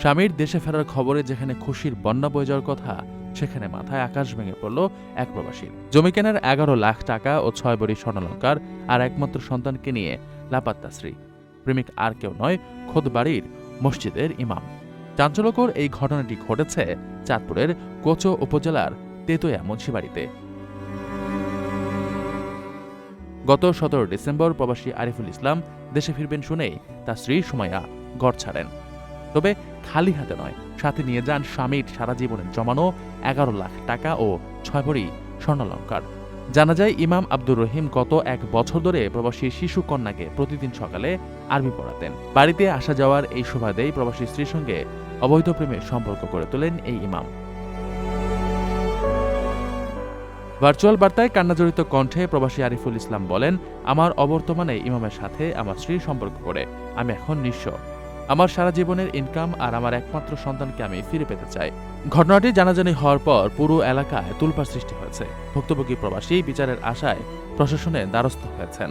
স্বামীর দেশে ফেরার খবরে যেখানে খুশির বন্যা বয়ে যাওয়ার কথা, সেখানে মাথায় আকাশ ভেঙে পড়ল এক প্রবাসীর জমি কেনার এগারো লাখ টাকা ও ছয় বড়ি স্বর্ণালঙ্কার আর একমাত্র সন্তানকে নিয়ে লাপাত্তা স্ত্রী। প্রেমিক আর কেউ নয় খোদ বাড়ির মসজিদের ইমাম। চাঞ্চল্যকর এই ঘটনাটি ঘটেছে চাঁদপুরের কোচো উপজেলার তেতোয়া মুন্সিবাড়িতে। গত সতেরো ডিসেম্বর প্রবাসী আরিফুল ইসলাম দেশে ফিরবেন শুনেই তার স্ত্রী সুমাইয়া ঘর ছাড়েন। তবে খালি হাতে নয়, সাথে নিয়ে যান স্বামীর সারা জীবনের জমানো এগারো লাখ টাকা ও ছয় ভরি স্বর্ণালঙ্কার। জানা যায়, ইমাম আব্দুর রহিম গত এক বছর ধরে প্রবাসী শিশু কন্যাকে প্রতিদিন সকালে আরবি পড়াতেন। বাড়িতে আসা যাওয়ার এই সুবাদেই প্রবাসী স্ত্রীর সঙ্গে অবৈধ প্রেমের সম্পর্ক করে তোলেন এই ইমাম। ভার্চুয়াল বার্তায় কান্নাজড়িত কণ্ঠে প্রবাসী আরিফুল ইসলাম বলেন, আমার অবর্তমানে ইমামের সাথে আমার স্ত্রীর সম্পর্ক করে। আমি এখন নিঃস্ব। আমার সারা জীবনের ইনকাম আর আমার একমাত্র সন্তানকে আমি ফিরে পেতে চাই। ঘটনাটি জানাজানি হওয়ার পর পুরো এলাকায় তুলপার সৃষ্টি হয়েছে। ভুক্তভোগী প্রবাসী বিচারের আশায় প্রশাসনে দ্বারস্থ হয়েছেন।